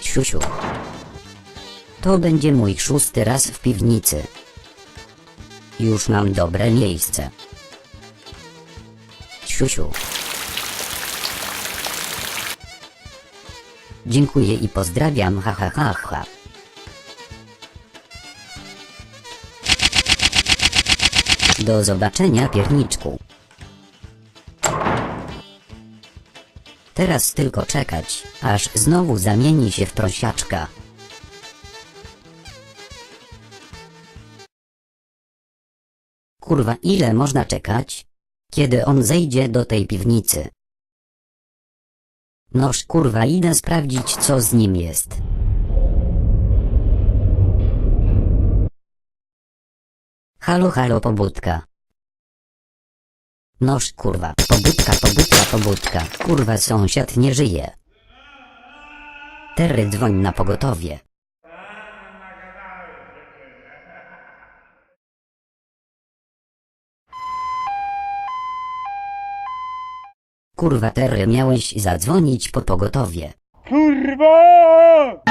Siusiu. To będzie mój szósty raz w piwnicy. Już mam dobre miejsce. Siusiu. Dziękuję i pozdrawiam ha ha ha ha. Do zobaczenia pierniczku. Teraz tylko czekać, aż znowu zamieni się w prosiaczka. Kurwa ile można czekać? Kiedy on zejdzie do tej piwnicy? Noż kurwa idę sprawdzić co z nim jest. Halo halo pobudka. Noż kurwa, pobudka, pobudka, pobudka, kurwa sąsiad nie żyje. Terry dzwoń na pogotowie. Kurwa Terry miałeś zadzwonić po pogotowie. Kurwa!